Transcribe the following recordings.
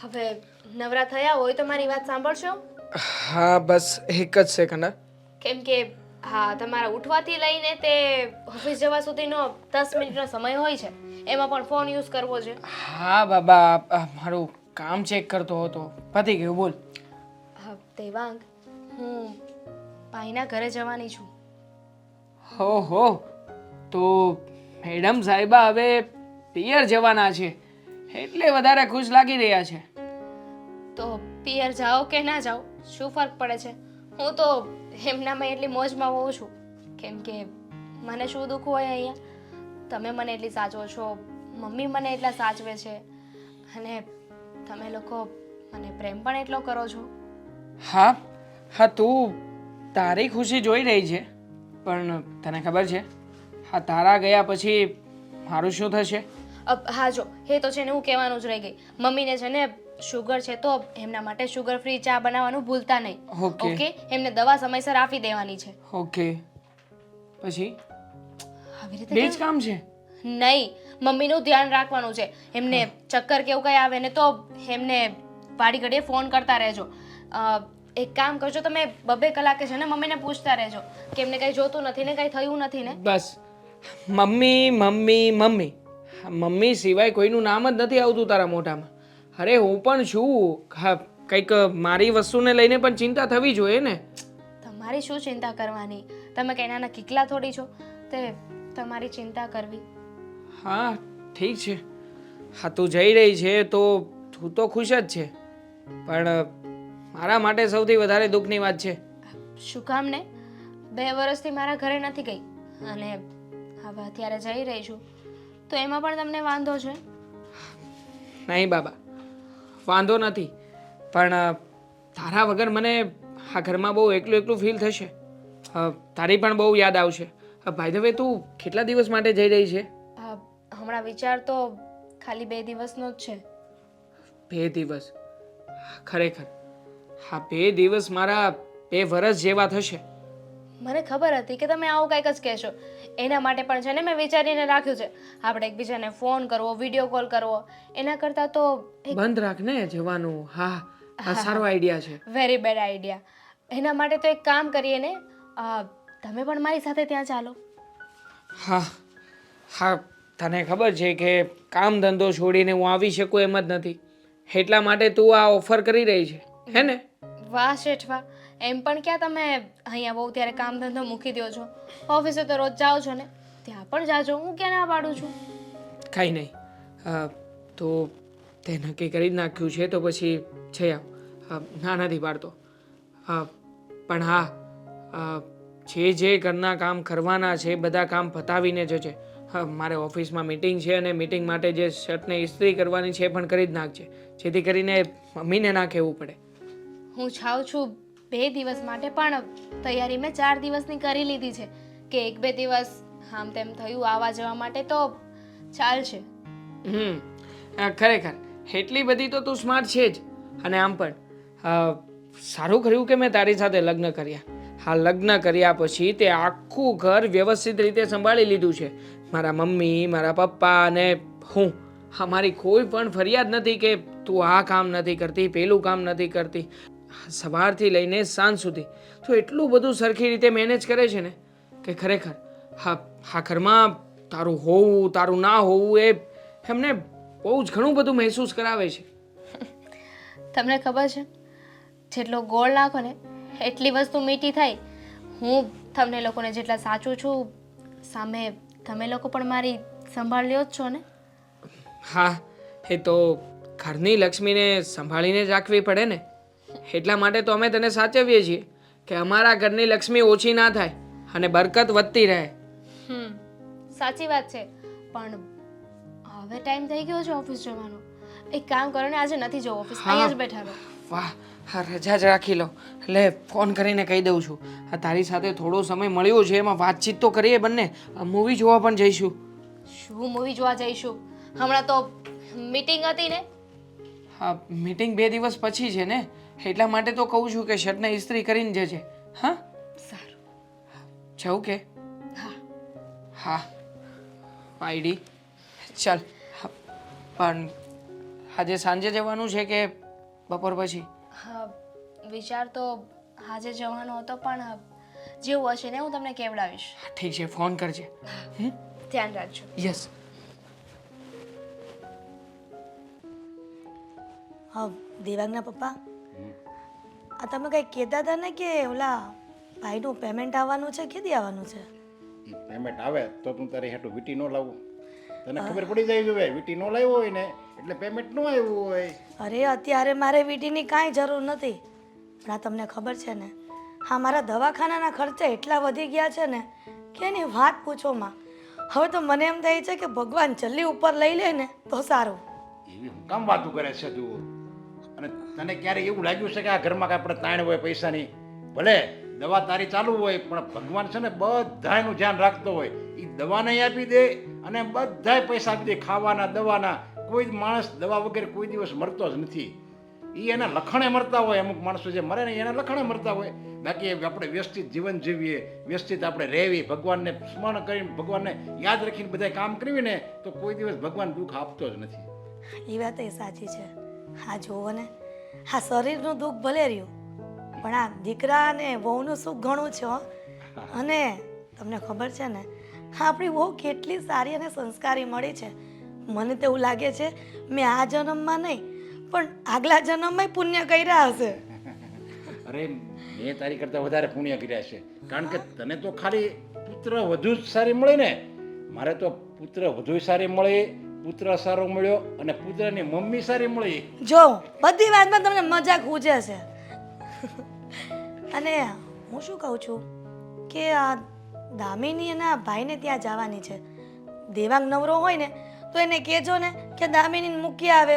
હવે નવરા થયા હોય તો મારી વાત સાંભળશો? હા બસ એક જ સેકન્ડ. કેમ કે હા તમારા ઉઠવાથી લઈને તે ઓફિસ જવા સુધીનો દસ મિનિટનો સમય હોય છે. એમાં પણ ફોન યુઝ કરવો છે. હા બાબા મારું કામ ચેક કરતો હતો. પતી ગયું બોલ. હા, દેવાંગ હું ભાઈના ઘરે જવાની છું. હો હો તો મેડમ સાહેબા હવે પિયર જવાના છે. એટલે વધારે ખુશ લાગી રહ્યા છે. પિયર જાઓ કે ના જાઓ શું ફરક પડે છે? હું તો એમનામાં એટલી મોજમાં હોઉં છું. કેમ કે મને શું દુઃખ હોય અહીંયા? તમે મને એટલી સાચવો છો. મમ્મી મને એટલા સાચવે છે. અને તમે લોકો મને પ્રેમ પણ એટલો કરો છો. હા હા તું તારી ખુશી જોઈ રહી છે. પણ તને ખબર છે હા તારા ગયા પછી મારું શું થશે? હા જો એ તો છે ને હું કહેવાનું જ રહી ગઈ. મમ્મીને છે ને શુગર છે તો એમના માટે શુગર ફ્રી ચા બનાવવાનું ભૂલતા નહીં. ઓકે ઓકે એમને દવા સમયસર આપી દેવાની છે. ઓકે પછી? આવી રીતે બે? જ કામ છે? નહીં. મમ્મીનું ધ્યાન રાખવાનું છે. એમને ચક્કર કેવું કંઈ આવે ને તો એમને વાડી ઘડીએ ફોન કરતા રહેજો. અ, એક કામ કરજો તમે બબે કલાકે છે ને મમ્મીને પૂછતા રહેજો કે એમને કંઈ જોતું નથી ને કંઈ થયું નથી ને. બસ. Mummy mummy mummy. હા, મમ્મી સિવાય કોઈનું નામ જ નથી આવતું તારા મોઢામાં. અરે હું પણ છું. કંઈક મારી વસ્તુને લઈને પણ ચિંતા થવી જોઈએ ને. તમારી શું ચિંતા કરવાની? તમે કેનાના નાના કિકલા થોડી છો તે તમારી ચિંતા કરવી. હા ઠીક છે. હા તું જઈ રહી છે તો તું તો ખુશ જ છે. પણ મારા માટે સૌથી વધારે દુઃખની વાત છે. શું કામ ને? બે વર્ષથી મારા ઘરે નથી ગઈ અને હવે અત્યારે જઈ રહી છું. તો એમાં પણ તમને વાંધો છે? નહીં બાબા. વાંધો નથી. પણ તારા વગર મને આ ઘરમાં બહુ એકલું એકલું ફીલ થશે. તારી પણ બહુ યાદ આવશે. ભાઈ ધ તું કેટલા દિવસ માટે જઈ રહી છે? હમણાં વિચાર તો ખાલી બે દિવસનો જ છે. બે દિવસ? ખરેખર. હા બે દિવસ મારા બે વર્ષ જેવા થશે. મને ખબર હતી કે તમે આવું કંઈક જ કહેશો. એના માટે પણ છે ને મેં વિચારીને રાખ્યું છે. આપણે એકબીજાને ફોન કરવો વીડિયો કોલ કરવો એના કરતાં તો બંધ રાખ ને જવાનું. હા આ સારો આઈડિયા છે. વેરી બેડ આઈડિયા એના માટે તો એક કામ કરીએ ને. તમે પણ મારી સાથે ત્યાં ચાલો. હા હા તને ખબર છે કે કામ ધંધો છોડીને હું આવી શકું એમ જ નથી. એટલા માટે તું આ ઓફર કરી રહી છે. હે ને? વાહ શેઠ વાહ. એમ પણ ક્યાં તમે અહીંયા બહુ ત્યારે કામ ધંધો મૂકી દો છો? ઓફિસે તો રોજ જાઓ છો ને? ત્યાં પણ જાજો હું ક્યાં ના પાડું છું? કાંઈ નહીં. તો તે નક્કી કરી જ નાખ્યું છે તો પછી છે ના નથી પાડતો. પણ હા જે જે ઘરના કામ કરવાના છે બધા કામ પતાવીને જજે મારે ઓફિસમાં મિટિંગ છે અને મિટિંગ માટે જે શર્ટને ઇસ્ત્રી કરવાની છે પણ કરી જ નાખજે. જેથી કરીને મમ્મીને ના કહેવું પડે. હું છાવ છું બે દિવસ માટે પણ તૈયારી મેં ચાર દિવસની કરી લીધી છે કે એક બે દિવસ આમ તેમ થયું આવવા જવા માટે તો ચાલશે. હમ અ, ખરેખર એટલી બધી તો તું સ્માર્ટ છે જ. અને આમ પણ સારું કર્યું કે મેં તારી સાથે લગ્ન કર્યા. હા લગ્ન કર્યા પછી તે આખું ઘર વ્યવસ્થિત રીતે સંભાળી લીધું છે. મારા મમ્મી મારા પપ્પા અને હું. હા મારી કોઈ પણ ફરિયાદ નથી કે તું આ કામ નથી કરતી પેલું કામ નથી કરતી. સવારથી લઈને સાંજ સુધી. તો એટલું બધું સરખી રીતે મેનેજ કરે છે ને કે ખરેખર હા ઘરમાં તારું હોવું તારું ના હોવું એ એમને બહુ જ ઘણું બધું મહેસૂસ કરાવે છે. તમને ખબર છે જેટલો ગોળ નાખો ને એટલી વસ્તુ મીઠી થાય. હું તમને લોકોને જેટલા સાચું છું સામે તમે લોકો પણ મારી સંભાળ લ્યો જ છો ને? હા એ તો ઘરની લક્ષ્મીને સંભાળીને જ રાખવી પડે ને. એટલા માટે તો અમે તને સાચવીએ છીએ કે અમારા ઘરની લક્ષ્મી ઓછી ના થાય અને બરકત વધતી રહે. હમ સાચી વાત છે. પણ હવે ટાઈમ થઈ ગયો છે ઓફિસ જવાનો. એક કામ કરો ને આજે નથી જવું ઓફિસ અહીંયા જ બેઠા રહો. વાહ હા રજા જ રાખી લો. એટલે ફોન કરીને કહી દઉં છું. આ તારી સાથે થોડો સમય મળ્યો છે એમાં વાતચીત તો કરીએ બંને. મૂવી જોવા પણ જઈશું. શું મૂવી જોવા જઈશું? હમણાં તો મીટિંગ હતી ને? હા મીટિંગ બે દિવસ પછી છે ને? એટલા માટે તો કહું છું કે શર્ટને ઇસ્ત્રી કરીને જજે. હા? સારું. જવું કે? હા. હા. આઈડી ચાલ. હા, પણ આજે સાંજે જવાનું છે કે બપોર પછી? હા વિચાર તો આજે જવાનો હતો પણ જેવું હશે ને હું તમને કેવડાવીશ. ઠીક છે ફોન કરજે. ધ્યાન રાખજો. યસ. હા દેવાંગના પપ્પા? આ તમે કંઈ કહેતા હતા ને કે ઓલા ભાઈનું પેમેન્ટ આવવાનું છે કેદી આવવાનું છે? પેમેન્ટ આવે તો તું તારી હેઠું વીટી ન લાવું. તને ખબર પડી જાય જોઈએ વીટી ન લાવ્યો હોય ને એટલે પેમેન્ટ ન આવ્યું હોય. અરે અત્યારે મારે વીટીની કાંઈ જરૂર નથી. પણ આ તમને ખબર છે ને હા મારા દવાખાનાના ખર્ચા એટલા વધી ગયા છે ને કે એની વાત પૂછોમાં હવે તો મને એમ થાય છે કે ભગવાન જલ્દી ઉપર લઈ લે ને તો સારું. એવી હું કામ વાતું કરે છે તું અને તને ક્યારે એવું લાગ્યું છે કે આ ઘરમાં કાંઈ આપણે તાણ હોય પૈસાની? ભલે, દવા તારી ચાલુ હોય, પણ ભગવાન છે ને બધાયનું ધ્યાન રાખતો હોય. એ દવા નહીં આપી દે અને બધાય પૈસા આપી દે, ખાવાના, દવાના. કોઈ માણસ દવા વગેરે કોઈ દિવસ મરતો જ નથી. એ એના લખણે મરતા હોય, અમુક માણસો જે મરે ને એના લખણે મરતા હોય. બાકી આપણે વ્યવસ્થિત જીવન જીવીએ, વ્યવસ્થિત આપણે રહેવી, ભગવાનને સ્મરણ કરીને, ભગવાનને યાદ રાખીને બધા કામ કરવી ને, તો કોઈ દિવસ ભગવાન દુઃખ આપતો જ નથી. એ વાત એ સાચી છે. હા જોવો ને. હા, શરીરનું દુઃખ ભલે રહ્યું, પણ આ દીકરા અને વહુનું સુખ ઘણું છે અને તમને ખબર છે ને આપણી વહુ કેટલી સારી અને સંસ્કારી મળી છે. મને તો એવું લાગે છે, મેં આ જન્મમાં નહીં, પણ આગલા જન્મમાં પુણ્ય કર્યા હશે. અરે મેં તારી કરતાં વધારે પુણ્ય કર્યા છે. કારણ કે તને તો ખાલી પુત્ર વધુ સારી મળે ને. મારે તો પુત્ર વધુ સારી મળી પુત્ર સારો મળ્યો અને પુત્રની મમ્મી સારી મળી. જો બધી વાતમાં તમને મજાક ઉજે છે. અને હું શું કહું છું કે આ દામિની એના ભાઈને ત્યાં જવાની છે. દેવાંગ નવરો હોય ને તો એને કહેજો ને કે દામિનીને મૂકી આવે.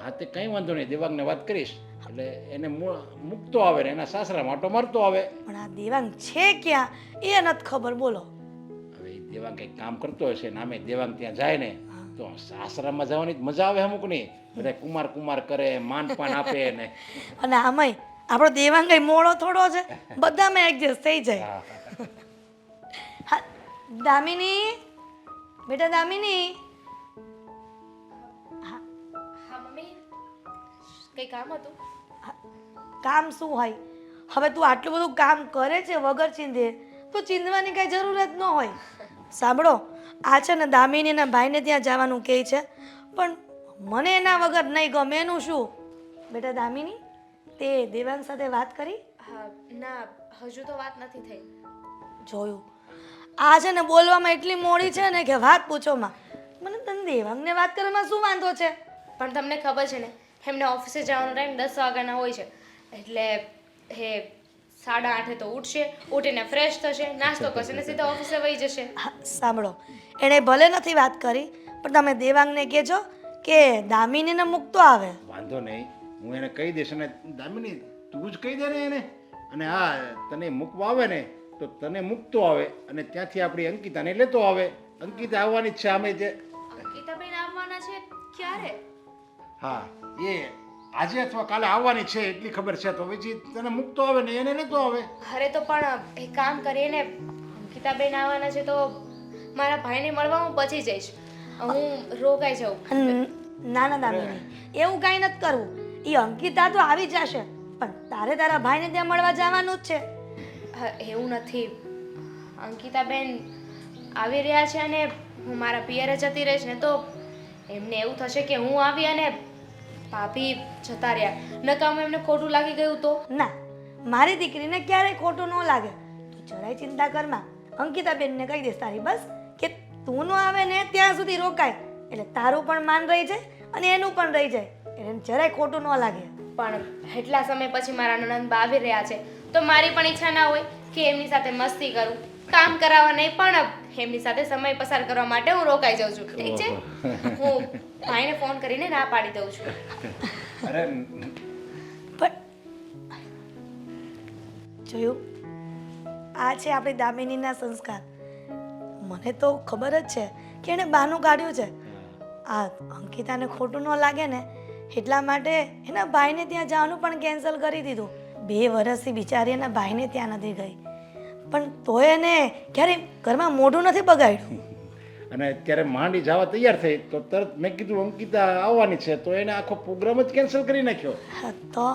હા તે કંઈ વાંધો નહીં દેવાંગને વાત કરીશ. એટલે એને મૂકતો આવે ને એના સાસરા માટો મારતો આવે. પણ આ દેવાંગ છે ક્યાં? એ નથી ખબર બોલો. દેવાંગ કંઈક કામ કરતો હશે નામે દેવાંગ ત્યાં જાય ને તો સાસરામાં જવાની મજા આવે અમુક નહીં બધા કુમાર કુમાર કરે માન પાન આપે ને. અને આમાંય આપણો દેવાંગ મોડો થોડો છે બધામાં એડજસ્ટ થઈ જાય. દામિની બેટા દામિની. હા. કામ હતું? કામ શું હોય? હવે તું આટલું બધું કામ કરે છે વગર ચીંધે તો ચીંધવાની કઈ જરૂરત ન હોય. સાંભળો આ છે ને દામિનીના ભાઈને ત્યાં જવાનું કહે છે. પણ મને એના વગર નહીં ગમે એનું શું? બેટા દામિની તે દેવાંગ સાથે વાત કરી? હા ના હજુ તો વાત નથી થઈ. જોયું. આ છે ને બોલવામાં એટલી મોડી છે ને કે વાત પૂછોમાં મને તને દેવાંગને વાત કરવામાં શું વાંધો છે? પણ તમને ખબર છે ને એમને ઓફિસે જવાનો ટાઈમ દસ વાગ્યાના હોય છે. એટલે હે સાડા આઠે તો ઉઠશે ઉઠીને ફ્રેશ થશે નાસ્તો કરશે ને સીધા ઓફિસે વહી જશે. હા, સાંભળો એણે ભલે નથી વાત કરી પણ તમે દેવાંગને કહેજો કે દામિનીને મૂકતો આવે. વાંધો નહીં હું એને કહી દઈશ અને દામિની તું જ કહી દે ને એને. અને હા તને મૂકવા આવે ને તો તને મૂકતો આવે અને ત્યાંથી આપણી અંકિતાને લેતો આવે. અંકિતા આવવાની જ છે આમે જે અંકિતાબેન આવવાના છે ક્યારે? હા એ આજે અથવા કાલે આવવાની છે એટલી ખબર છે. તો વિજી તને મૂકતો આવે ને એને તો આવે? અરે તો પણ એક કામ કરીએ ને અંકિતાબેન આવવાના છે તો મારા ભાઈને મળવા હું પછી જઈશ. હું રોકાઈ જાઉં. ના ના દામિની એવું કાંઈ નથી કરવું. એ અંકિતા તો આવી જશે પણ તારે તારા ભાઈને ત્યાં મળવા જવાનું જ છે. એવું નથી. અંકિતાબેન આવી રહ્યા છે અને હું મારા પિયરે જતી રહીશ ને તો એમને એવું થશે કે હું આવી અને ભાભી જતા રહ્યા. નકામ એમને ખોટું લાગી ગયું તો? ના મારી દીકરીને ક્યારેય ખોટું ન લાગે. તું જરાય ચિંતા કરમાં અંકિતાબેનને કહી દઈશ તારી બસ કે તું ન આવે ને ત્યાં સુધી રોકાય. એટલે તારું પણ માન રહી જાય અને એનું પણ રહી જાય. એટલે જરાય ખોટું ન લાગે. પણ એટલા સમય પછી મારા નણંદ બા આવી રહ્યા છે. તો મારી પણ ઈચ્છા ના હોય કે એમની સાથે મસ્તી કરું. કામ કરાવવા નહીં પણ એમની સાથે સમય પસાર કરવા માટે હું રોકાઈ જાઉં છું. ઠીક છે? હું ભાઈને ફોન કરીને ના પાડી દઉં છું. અરે પણ જોયું? આ છે આપણી દામિનીના સંસ્કાર. મને તો ખબર જ છે કે એણે બહાનું કાઢ્યું છે. આ અંકિતાને ખોટું ન લાગે ને એટલા માટે એના ભાઈને ત્યાં જવાનું પણ કેન્સલ કરી દીધું. બે વર્ષથી બિચારી એના ભાઈને ત્યાં નથી ગઈ. પણ તોય એને ક્યારે ઘરમાં મોઢું નથી બગાડ્યું. અને અત્યારે માંડી જવા તૈયાર થઈ તો તરત મેં કીધું અંકિતા આવવાની છે તો એને આખો પ્રોગ્રામ જ કેન્સલ કરી નાખ્યો. તો?